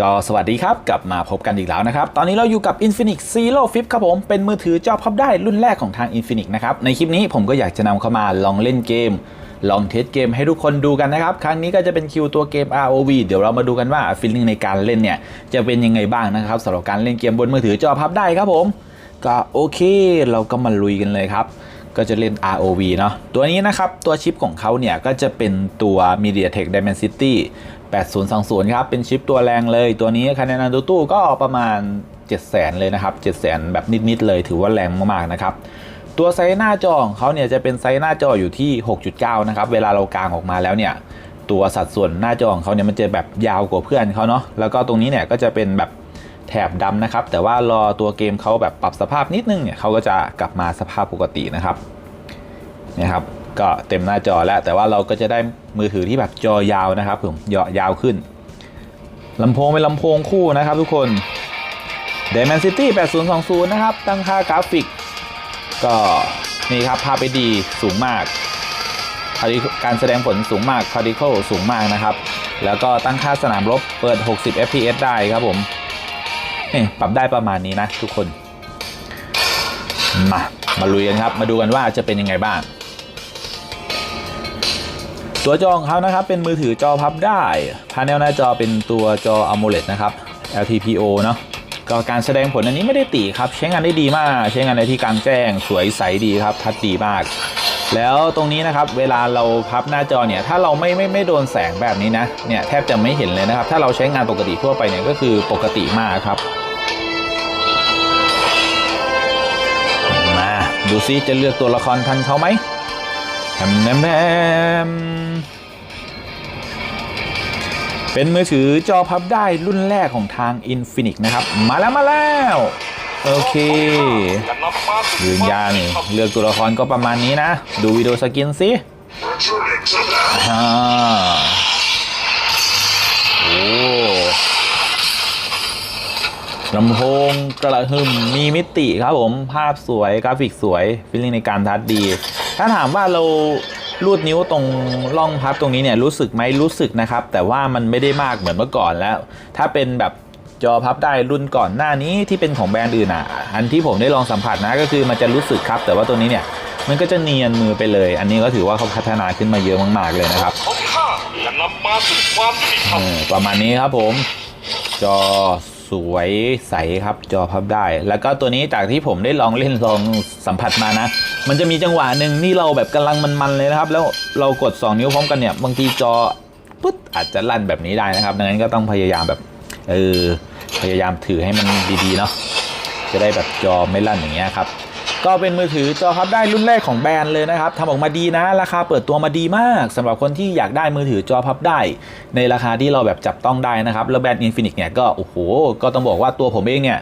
ก็สวัสดีครับ กลับมาพบกันอีกแล้วนะครับ ตอนนี้เราอยู่กับ Infinix Zero Flip ครับผม เป็นมือถือจอพับได้รุ่นแรกของทาง Infinix นะครับ ในคลิปนี้ผมก็อยากจะนำเข้ามาลองเล่นเกม ลองเทสเกมให้ทุกคนดูกันนะครับ ครั้งนี้ก็จะเป็นคิวตัวเกม ROV เดี๋ยวเรามาดูกันว่าฟีลลิ่งในการเล่นเนี่ย จะเป็นยังไงบ้างนะครับสำหรับการเล่นเกมบนมือถือจอพับได้ครับผม ก็โอเค เราก็มาลุยกันเลยครับก็จะเล่น ROV เนาะ ตัวนี้นะครับ ตัวชิปของเขาเนี่ย ก็จะเป็นตัว MediaTek Dimensity 8020 ครับ เป็นชิปตัวแรงเลย ตัวนี้คะแนนอันดูตู้ก็ประมาณ 700,000 เลยนะครับ 700,000 แบบนิด ๆ เลยถือว่าแรงมาก ๆ นะครับ ตัวไซส์หน้าจอของเขาเนี่ยจะเป็นไซส์หน้าจออยู่ที่ 6.9 นะครับ เวลาเรากางออกมาแล้วเนี่ย ตัวสัดส่วนหน้าจอของเขาเนี่ยมันจะแบบยาวกว่าเพื่อนเขาเนาะแล้วก็ตรงนี้เนี่ยก็จะเป็นแบบแถบดำนะครับ แต่ว่ารอตัวเกมเขาแบบปรับสภาพนิดนึงเนี่ยเขาก็จะกลับมาสภาพปกตินะครับนี่ยครับ ก็เต็มหน้าจอแล้ว แต่ว่าเราก็จะได้มือถือที่แบบจอยาวนะครับผมเยาะยาวขึ้นลำโพงเป็นลำโพงคู่นะครับทุกคน Dimensity 8020 นะครับ ตั้งค่ากราฟิก ก็นี่ครับภาพไปดีสูงมากการแสดงผลสูงมาก particle สูงมากนะครับ แล้วก็ตั้งค่าสนามรบเปิด 60 fps ได้ครับผมนี่ปรับได้ประมาณนี้นะทุกคน มา มาลุยกันครับ มาดูกันว่าจะเป็นยังไงบ้าง ตัวจอของเขานะครับเป็นมือถือจอพับได้พาเนลหน้าจอเป็นตัวจอ AMOLED นะครับ LTPO เนาะก็การแสดงผลอันนี้ไม่ได้ตีครับ ใช้งานได้ดีมาก ใช้งานในที่กลางแจ้ง สวยใสดีครับ ทัดดีมาก แล้วตรงนี้นะครับ เวลาเราพับหน้าจอเนี่ย ถ้าเราไม่ไม่ไม่โดนแสงแบบนี้นะ เนี่ยแทบจะไม่เห็นเลยนะครับ ถ้าเราใช้งานปกติทั่วไปเนี่ยก็คือปกติมากครับ มาดูซิจะเลือกตัวละครทันเขาไหม มแมแมเป็นมือถือจอพับได้รุ่นแรกของทาง Infinix นะครับ มาแล้วมาแล้ว โอเค ยืนยันเลือกตัวละครก็ประมาณนี้นะ ดูวิดีโอสกินสิอ่าโอ้ลำโพงกระหึ่มมีมิติครับผม ภาพสวยกราฟิกสวยฟีลลิ่งในการทัดดี ถ้าถามว่าเราลูดนิ้วตรงร่องพับตรงนี้เนี่ยรู้สึกไหมรู้สึกนะครับ แต่ว่ามันไม่ได้มากเหมือนเมื่อก่อนแล้ว ถ้าเป็นแบบจอพับได้รุ่นก่อนหน้านี้ที่เป็นของแบรนด์อื่นอะ อันที่ผมได้ลองสัมผัสนะก็คือมันจะรู้สึกครับ แต่ว่าตัวนี้เนี่ยมันก็จะเนียนมือไปเลย อันนี้ก็ถือว่าเขาพัฒนาขึ้นมาเยอะมาก ๆเลยนะครับของข้าจะนำมาซึ่งความยุติธรรเอมอประมาณนี้ครับผม จอสวยใสครับจอพับได้ แล้วก็ตัวนี้จากที่ผมได้ลองเล่นลองสัมผัสมานะ มันจะมีจังหวะหนึ่งที่เราแบบกำลังมันๆเลยนะครับ แล้วเรากด 2 นิ้วพร้อมกันเนี่ยบางทีจอปึ๊ดอาจจะลั่นแบบนี้ได้นะครับ ดังนั้นก็ต้องพยายามแบบเออพยายามถือให้มันดีๆเนาะจะได้แบบจอไม่ลั่นอย่างเงี้ยครับก็เป็นมือถือจอพับได้รุ่นแรกของแบรนด์เลยนะครับทำออกมาดีนะ ราคาเปิดตัวมาดีมากสำหรับคนที่อยากได้มือถือจอพับได้ ในราคาที่เราแบบจับต้องได้นะครับ แล้วแบรนด์ Infinix เนี่ยก็โอ้โห ก็ต้องบอกว่าตัวผมเองเนี่ย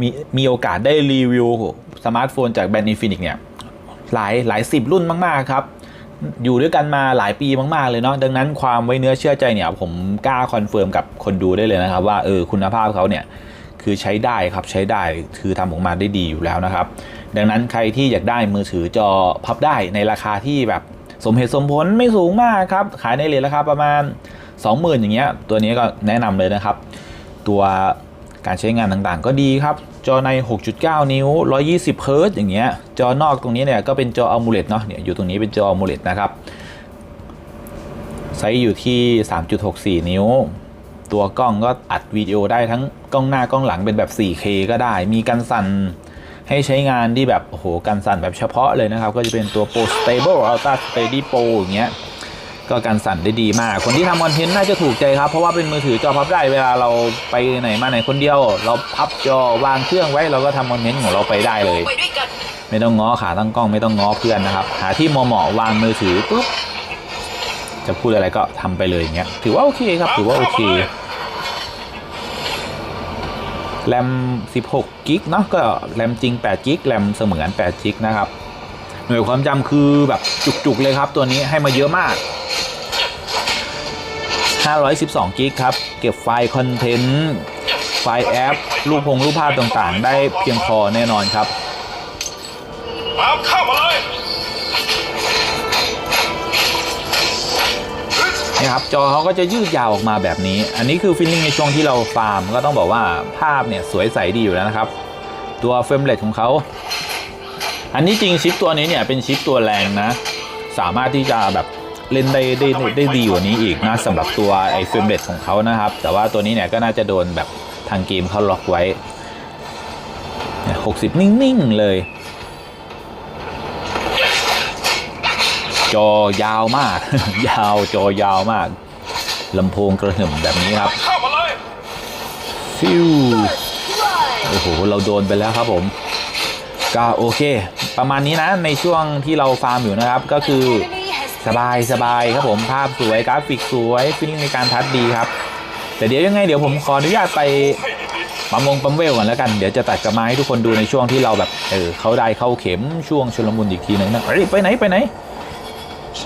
มีมีโอกาสได้รีวิวสมาร์ทโฟนจากแบรนด์ Infinix เนี่ย หลายหลายสิบรุ่นมากๆครับอยู่ด้วยกันมาหลายปีมากๆเลยเนาะดังนั้นความไว้เนื้อเชื่อใจเนี่ยผมกล้าคอนเฟิร์มกับคนดูได้เลยนะครับ ว่าเออคุณภาพเขาเนี่ยคือใช้ได้ครับใช้ได้คือทำออกมาได้ดีอยู่แล้วนะครับ ดังนั้นใครที่อยากได้มือถือจอพับได้ในราคาที่แบบสมเหตุสมผลไม่สูงมากครับ ขายในเลทราคาประมาณ 20,000 อย่างเงี้ยตัวนี้ก็แนะนำเลยนะครับ ตัวการใช้งานต่างๆ ก็ดีครับ จอใน 6.9 นิ้ว 120เฮิร์ตซ์อย่างเงี้ย จอนอกตรงนี้เนี่ยก็เป็นจอ AMOLED เนาะ เนี่ยอยู่ตรงนี้เป็นจอ AMOLED นะครับ ไซส์อยู่ที่ 3.64 นิ้ว ตัวกล้องก็อัดวิดีโอได้ทั้งกล้องหน้ากล้องหลังเป็นแบบ 4K ก็ได้ มีกันสั่นให้ใช้งานที่แบบ โอ้โห กันสั่นแบบเฉพาะเลยนะครับ ก็จะเป็นตัว Pro Stable Ultra Steady Pro อย่างเงี้ย ก็กันสั่นได้ดีมาก คนที่ทำคอนเทนต์น่าจะถูกใจครับ เพราะว่าเป็นมือถือจอพับได้เวลาเราไปไหนมาไหนคนเดียว เราพับจอวางเครื่องไว้เราก็ทำคอนเทนต์ของเราไปได้เลยไปด้วยกันไม่ต้องง้อขาตั้งกล้องไม่ต้องง้อเพื่อนนะครับ หาที่เหมาะๆวางมือถือปุ๊บจะพูดอะไรก็ทำไปเลยอย่างเงี้ยถือว่าโอเคครับถือว่าโอเคแรม 16 กิกเนาะก็แรมจริง 8 กิกแรมเสมือน 8 กิกนะครับ หน่วยความจำคือแบบจุก ๆ เลยครับ ตัวนี้ให้มาเยอะมาก 512กิกครับ เก็บไฟล์คอนเทนต์ไฟล์แอป รูปพงรูปภาพต่างๆ ได้เพียงพอแน่นอนครับตามข้ามาเลยนนี่ครับจอเขาก็จะยืดยาวออกมาแบบนี้ อันนี้คือฟิลลิ่งในช่วงที่เราฟาร์ม ก็ต้องบอกว่าภาพเนี่ยสวยใสดีอยู่แล้วนะครับ ตัวเฟรมเรทของเขาอันนี้จริงชิปตัวนี้เนี่ยเป็นชิปตัวแรงนะ สามารถที่จะแบบ เล่นได้ได้ได้ดีกว่านี้อีกนะสำหรับตัวไอเฟรมเรทของเขานะครับ แต่ว่าตัวนี้เนี่ยก็น่าจะโดนแบบทางเกมเขาล็อกไว้ 60 นิ่ง ๆ เลย จอยาวมาก ยาวจอยาวมากลำโพงกระหึ่มแบบนี้ครับ ฟิวโอ้โห เราโดนไปแล้วครับผมก็โอเค ประมาณนี้นะในช่วงที่เราฟาร์มอยู่นะครับก็คือ สบายสบายครับผมภาพสวยกราฟิกสวยฟิลลิ่งในการทัดดีครับ แต่เดี๋ยวยังไงเดี๋ยวผมขออนุญาตไปปั๊มวงปั๊มเวลก่อนแล้วกันเดี๋ยวจะตัดกระไม้ให้ทุกคนดูในช่วงที่เราแบบเออเขาได้เข้าเข็มช่วงชลมุนอีกทีหนึ่งนะเฮ้ยไปไหนไปไหน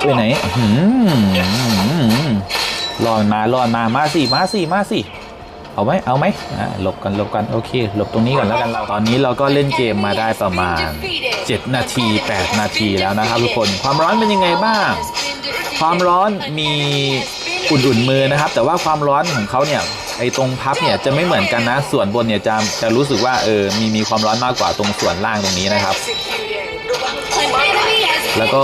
ไปไหนอื้อหือรอนมารอนมามาสิมาสิมาสิ เอาไหมเอาไหมอ่าหลบกันหลบกันโอเค หลบตรงนี้ก่อนแล้วกันเราตอนนี้เราก็เล่นเกมมาได้ประมาณ 7 นาที 8 นาทีแล้วนะครับทุกคนความร้อนเป็นยังไงบ้าง ความร้อนมีอุ่นๆมือนะครับ แต่ว่าความร้อนของเขาเนี่ยไอ้ตรงพับเนี่ยจะไม่เหมือนกันนะส่วนบนเนี่ยจะจะรู้สึกว่าเออมีมีความร้อนมากกว่าตรงส่วนล่างตรงนี้นะครับ แล้วก็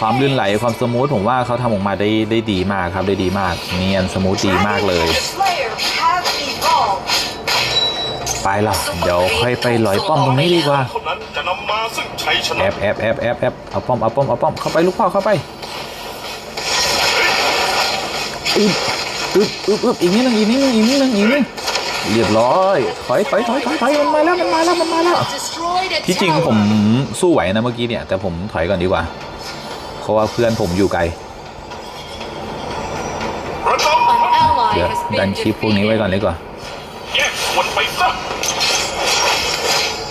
ความลื่นไหลความสมูทผมว่าเขาทำออกมาได้ได้ดีมากครับได้ดีมากเนียนสมูทดีมากเลย ไปละเดี๋ยวค่อยไปลอยป้อมตรงนี้ดีกว่าแอบแอบแอบแอบแอบเอาป้อมเอาป้อมเอาป้อมเข้าไปลูกพ่อเข้าไปอึบอึบอึบอึบอีกนิดนึงอีกนิดนึงอีกนิดนึงอีกนิดนึงเรียบร้อยถอยถอยถอยถอยถอยมันมาแล้วมันมาแล้วมันมาแล้วที่จริงผมสู้ไหวนะเมื่อกี้เนี่ยแต่ผมถอยก่อนดีกว่าเพราะว่าเพื่อนผมอยู่ไกลดมเดี๋ยวดันคลิปพวกนี้ไว้ก่อนดีกว่า วนไปซะ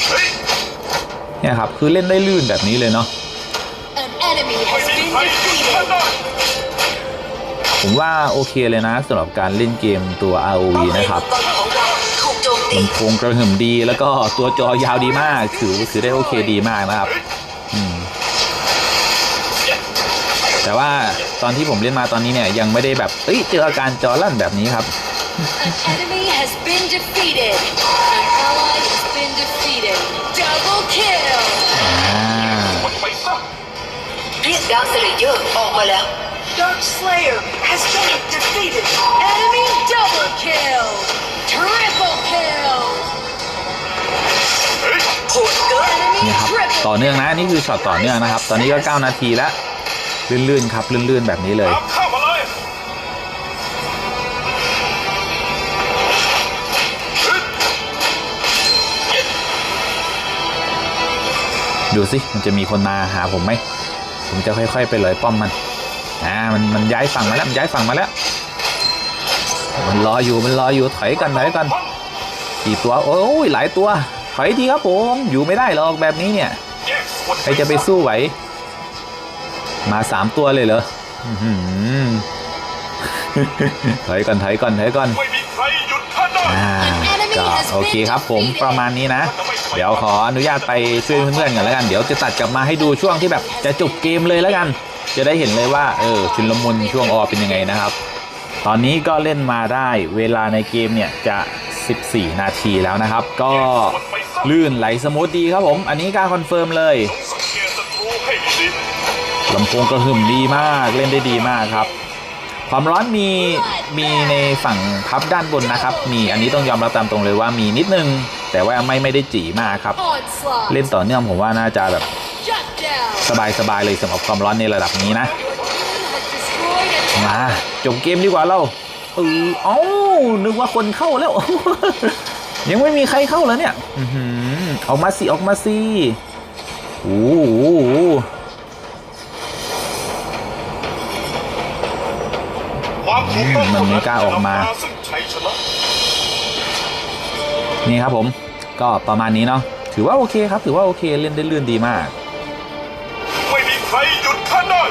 เฮ้ยเนี่ยครับคือเล่นได้ลื่นแบบนี้เลยเนาะไม่มีใครหยุดข้าได้ ผมว่าโอเคเลยนะสำหรับการเล่นเกมตัว ROV นะครับลำโพงกระหึ่มดีแล้วก็ตัวจอยาวดีมาก ถือถือได้โอเคดีมากนะครับอืมแต่ว่าตอนที่ผมเล่นมาตอนนี้เนี่ยยังไม่ได้แบบเอ้ยเจออาการจอลั่นแบบนี้ครับ An enemy has been defeated. An ally has been defeated. Double kill. อ่าส่วนไปซะเรียกดาวสเลเยอร์ออกมาแล้ว Dark Slayer has been defeated. Enemy double kill. Triple kill. เฮ้ยโหดเกิน Enemy เนี่ยครับ triple ต่อเนื่องนะ นี่คือช็อตต่อเนื่องนะครับ ตอนนี้ก็ 9 นาทีแล้ว ลื่นๆ ครับ ลื่นๆ แบบนี้เลย ตามเข้า ดูสิมันจะมีคนมาหาผมไหมผมจะค่อย ๆ ไปเลยป้อมมันอ่ามันมันย้ายฝั่งมาแล้วมันย้ายฝั่งมาแล้ว มันรออยู่มันรออยู่ถอยกันถอยกันกี่ตัวโอ้ยหลายตัวถอยทีครับผมอยู่ไม่ได้หรอกแบบนี้เนี่ยแยกส่วนใครจะไปสู้ไหว มาสามตัวเลยเหรออื้อหือถอยก่อนถอยก่อนถอยก่อนไม่มีใครหยุดข้าได้อ่าก็โอเคครับผมประมาณนี้นะ เดี๋ยวขออนุญาตไปช่วยเพื่อนๆกันแล้วกัน เดี๋ยวจะตัดกลับมาให้ดูช่วงที่แบบจะจบเกมเลยแล้วกัน จะได้เห็นเลยว่าเออชุนลมุนช่วงออเป็นยังไงนะครับ ตอนนี้ก็เล่นมาได้เวลาในเกมเนี่ยจะ 14 นาทีแล้วนะครับ ก็ลื่นไหลสมูทดีครับผม อันนี้กล้าคอนเฟิร์มเลยลำโพงกระหึ่มดีมากเล่นได้ดีมากครับ ความร้อนมีมีในฝั่งพับด้านบนนะครับ มีอันนี้ต้องยอมรับตามตรงเลยว่ามีนิดนึง แต่ว่าไม่ไม่ได้จีมากครับ onslaught. เล่นต่อเนื่องผมว่าน่าจะแบบ Shut down. สบายสบายเลยสำหรับความร้อนในระดับนี้นะ Has destroyed a มาจบเกมดีกว่าเราเออเอ้านึกว่าคนเข้าแล้ว ยังไม่มีใครเข้าแล้วเนี่ยอื้อหือออกมาสิออกมาสิโอ้โหๆความถูกต้องมันไม่กล้าออกมาจะ นำซึ่งชัยชนะนี่ครับผมก็ประมาณนี้เนาะถือว่าโอเคครับ ถือว่าโอเคเล่นได้ลื่นดีมาก ไม่มีใครหยุดข้าได้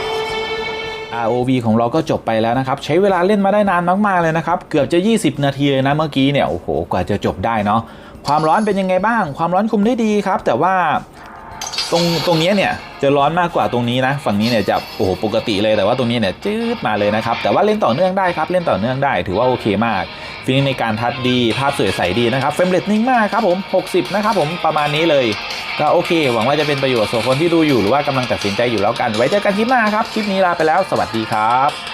ROV ของเราก็จบไปแล้วนะครับ ใช้เวลาเล่นมาได้นานมากๆเลยนะครับ เกือบจะ 20 นาทีเลยนะเมื่อกี้เนี่ยโอ้โหกว่าจะจบได้เนาะความร้อนเป็นยังไงบ้าง ความร้อนคุมได้ดีครับ แต่ว่าตรงตรงเนี้ยเนี่ยจะร้อนมากกว่าตรงนี้นะ ฝั่งนี้เนี่ยจะโอ้โหปกติเลยแต่ว่าตรงนี้เนี่ยจืดมาเลยนะครับแต่ว่าเล่นต่อเนื่องได้ครับเล่นต่อเนื่องได้ถือว่าโอเคมาก ฟีลิ่งในการทัดดี ภาพสวยใสดีนะครับเฟรมเรทนิ่งมากครับผม 60 นะครับผมประมาณนี้เลย ก็โอเค หวังว่าจะเป็นประโยชน์ส่วนคนที่ดูอยู่หรือว่ากำลังตัดสินใจอยู่แล้วกัน ไว้เจอกันคลิปหน้าครับ คลิปนี้ลาไปแล้ว สวัสดีครับ